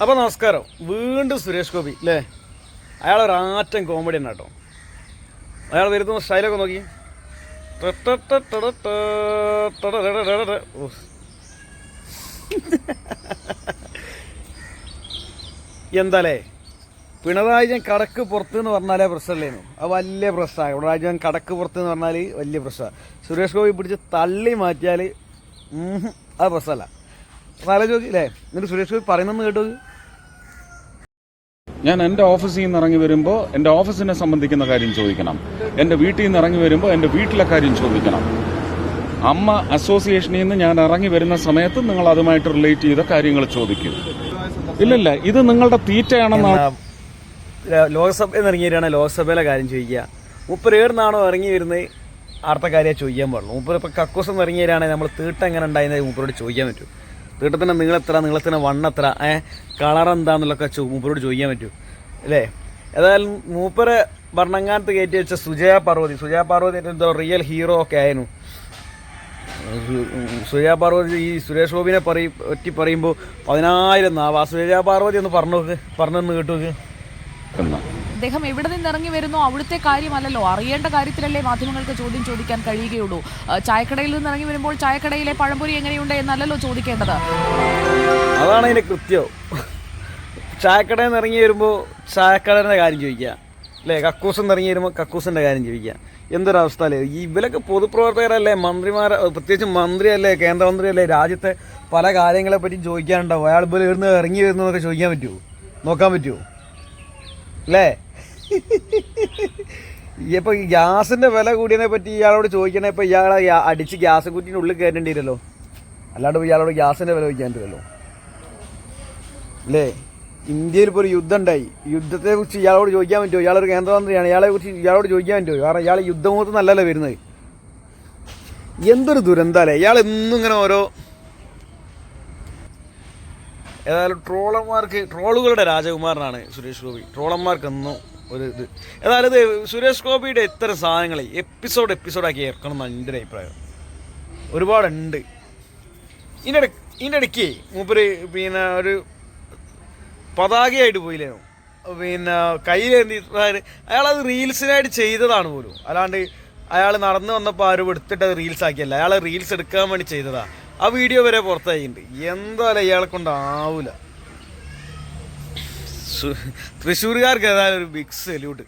അപ്പോൾ നമസ്കാരം വീണ്ടും സുരേഷ് ഗോപി അല്ലേ അയാൾ ഒരു ആറ്റം കോമഡി തന്നെ കേട്ടോ അയാൾ വരുന്ന സ്റ്റൈലൊക്കെ നോക്കി. എന്താലേ പിണറായി ഞാൻ കടക്ക് പുറത്ത് എന്ന് പറഞ്ഞാലേ പ്രശ്നമല്ലേനു അത് വലിയ പ്രശ്നമാണ് പിണറായി ഞാൻ കടക്ക് പുറത്ത് എന്ന് പറഞ്ഞാൽ വലിയ പ്രശ്നമാണ് സുരേഷ് ഗോപി പിടിച്ച് തള്ളി മാറ്റിയാൽ അത് പ്രശ്നമല്ല ആലോചിച്ച് അല്ലേ എന്നിട്ട് സുരേഷ് ഗോപി പറയുന്നെന്ന് കേട്ടു ഞാൻ എന്റെ ഓഫീസിൽ നിന്ന് ഇറങ്ങി വരുമ്പോൾ എന്റെ ഓഫീസിനെ സംബന്ധിക്കുന്ന കാര്യം ചോദിക്കണം. എന്റെ വീട്ടിൽ നിന്ന് ഇറങ്ങി വരുമ്പോൾ എന്റെ വീട്ടിലെ കാര്യം ചോദിക്കണം. അമ്മ അസോസിയേഷനിൽ നിന്ന് ഞാൻ ഇറങ്ങി വരുന്ന സമയത്ത് നിങ്ങൾ അതുമായിട്ട് റിലേറ്റ് ചെയ്ത കാര്യങ്ങൾ ചോദിക്കും. ഇല്ലില്ല ഇത് നിങ്ങളുടെ തീറ്റയാണെന്നാണ് ലോക്സഭയിൽ നിന്ന് ഇറങ്ങിയാണ് ലോക്സഭയിലെ കാര്യം ചോദിക്കുക. മുപ്പത് ഏടുന്നാണോ ഇറങ്ങി വരുന്നത്? അടുത്ത കാര്യം ചോദിക്കാൻ പാടുള്ളൂ. മുപ്പത് ഇപ്പോൾ കക്കൂസ് ഇറങ്ങിയവരാണെങ്കിൽ നമ്മൾ തീട്ടം എങ്ങനെ ഉണ്ടായിരുന്നത് മൂപ്പരോട് ചോദിക്കാൻ പറ്റും. തീട്ടത്തിന്റെ നീളെത്ര നീളത്തിന് വണ്ണെത്ര ഏ? കളർ എന്താണെന്നുള്ളൊക്കെ മൂപ്പരോട് ചോദിക്കാൻ പറ്റും. അല്ലേ? ഏതായാലും മൂപ്പര് ഭരണങ്ങാനത്ത് കയറ്റി വെച്ച സുജയ പാർവതി. സുജയ പാർവതി എന്തോ റിയൽ ഹീറോ ഒക്കെ ആയിരുന്നു. സുജയ പാർവതി ഈ സുരേഷ് ഗോപിനെ പറയും പറ്റി പറയുമ്പോൾ പതിനായിരം നാവാ സുജയ പാർവതി ഒന്ന് പറഞ്ഞു നോക്ക് പറഞ്ഞു കേട്ടു നോക്ക് അദ്ദേഹം എവിടെ നിന്ന് ഇറങ്ങി വരുന്നോ അവിടുത്തെ കാര്യമല്ലല്ലോ. അറിയേണ്ട കാര്യത്തിലല്ലേ മാധ്യമങ്ങൾക്ക് ചോദ്യം ചോദിക്കാൻ കഴിയുകയുള്ളൂ. ചായക്കടയിൽ നിന്ന് ഇറങ്ങി വരുമ്പോൾ ചായക്കടയിലെ പഴംപൊരി എങ്ങനെയുണ്ട് എന്നല്ലല്ലോ ചോദിക്കേണ്ടത്. അതാണ് അതിന്റെ കൃത്യം. ചായക്കടയിൽ നിന്ന് ഇറങ്ങി വരുമ്പോൾ ചായക്കടയുടെ കാര്യം ചോദിക്കുക. അല്ലേ? കക്കൂസിൽ നിന്ന് ഇറങ്ങി വരുമ്പോൾ കക്കൂസിന്റെ കാര്യം ചോദിക്കുക. എന്തൊരവസ്ഥ അല്ലേ ഇവരൊക്കെ പൊതുപ്രവർത്തകരല്ലേ? മന്ത്രിമാർ പ്രത്യേകിച്ച് മന്ത്രിയല്ലേ കേന്ദ്രമന്ത്രിയല്ലേ രാജ്യത്തെ പല കാര്യങ്ങളെ പറ്റി ചോദിക്കാനുണ്ടാവും. അയാൾ ഇവിടുന്ന് ഇറങ്ങി വരുന്നതൊക്കെ ചോദിക്കാൻ പറ്റുമോ നോക്കാൻ പറ്റുമോ അല്ലേ? ഇപ്പൊ ഈ ഗ്യാസിന്റെ വില കൂടിയതിനെ പറ്റി ഇയാളോട് ചോദിക്കണേ ഇപ്പൊ ഇയാളെ അടിച്ച് ഗ്യാസ് കുറ്റിന്റെ ഉള്ളിൽ കയറ്റേണ്ടിരല്ലോ അല്ലാണ്ട് ഇയാളോട് ഗ്യാസിന്റെ വില ചോദിക്കാൻ പറ്റില്ലല്ലോ അല്ലേ? ഇന്ത്യയിൽ ഇപ്പോൾ ഒരു യുദ്ധം ഉണ്ടായി യുദ്ധത്തെ കുറിച്ച് ഇയാളോട് ചോദിക്കാൻ പറ്റുമോ? ഇയാളൊരു കേന്ദ്രമന്ത്രിയാണ്. ഇയാളെ കുറിച്ച് ഇയാളോട് ചോദിക്കാൻ പറ്റുമോ? കാരണം ഇയാൾ യുദ്ധമുഖത്ത് നല്ലല്ലേ വരുന്നത്? എന്തൊരു ദുരന്തല്ലേ ഇയാൾ എന്നും ഇങ്ങനെ ഓരോ ഏതായാലും ട്രോളന്മാർക്ക് ട്രോളുകളുടെ രാജകുമാരനാണ് സുരേഷ് ഗോപി. ട്രോളന്മാർക്ക് എന്നും ഒരു ഇത്. ഏതായാലും സുരേഷ് ഗോപിയുടെ ഇത്തരം സാധനങ്ങൾ എപ്പിസോഡ് എപ്പിസോഡാക്കി ഇറക്കണം എന്നാണ് എന്റെ ഒരു അഭിപ്രായം. ഒരുപാടുണ്ട്. ഇതിന്റെ ഇതിന്റെ ഇടയ്ക്ക് മൂപ്പര് പിന്നെ ഒരു പതാകയായിട്ട് പോയില്ലേനോ പിന്നെ കയ്യിലേന്തി അയാളത് റീൽസിനായിട്ട് ചെയ്തതാണ് പോലും. അല്ലാണ്ട് അയാൾ നടന്നു വന്നപ്പോൾ ആരും എടുത്തിട്ട് അത് റീൽസ് ആക്കിയല്ല. അയാൾ റീൽസ് എടുക്കാൻ വേണ്ടി ചെയ്തതാണ് ആ വീഡിയോ വരെ പുറത്തായിട്ടുണ്ട്. എന്തായാലും ഇയാളെ കൊണ്ടാവൂല. തൃശ്ശൂരുകാർക്ക് ഏതായാലും ഒരു ബിഗ് സല്യൂട്ട്